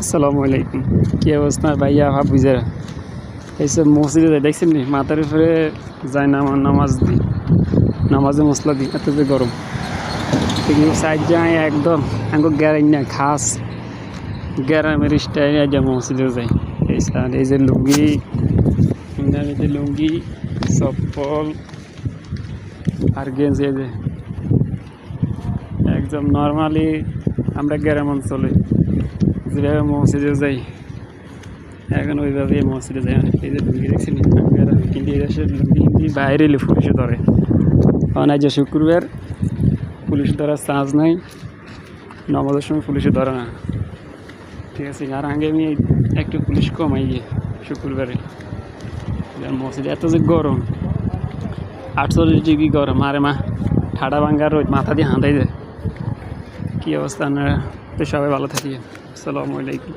আসসালামু আলাইকুম। কি অবস্থা ভাইয়া ভাব বুঝে এইসব মসজিদে যায় দেখছেন নি, মাথার উপরে যায় নামা, নামাজ দি নামাজে মশলা দি এত যে গরম। সাইড যায় একদম, আঙ্গ গ্যারাই না খাস। গ্যারামের স্টাইল যা মসজিদে যাই। এই সাইড, এই যে লুঙ্গি এই যে লুঙ্গি, চপ্পল, আর গেঞ্জি এই যে। একদম নর্মালি আমরা গ্রাম অঞ্চলে। যেভাবে মসজিদে যাই এখন ওইভাবে মসজিদে যাই এই যে লুঙ্গি দেখছি কিন্তু এই দেশে লুঙ্গি বাইরে এলে পুলিশে ধরে কারণ আজ শুক্রবার পুলিশ ধরার চান্স নাই নমাজের সময় পুলিশে ধরে না ঠিক আছে আর আগে আমি একটু পুলিশ কমাই গিয়ে শুক্রবারে মসজিদে এত যে গরম আটচল্লিশ ডিগ্রি গরম আরে মা ঠাডা ভাঙ্গার রোদ মাথা দিয়ে হাঁদাই যায় কী অবস্থা আপনারা তো সবাই ভালো থাকি আসসালামু আলাইকুম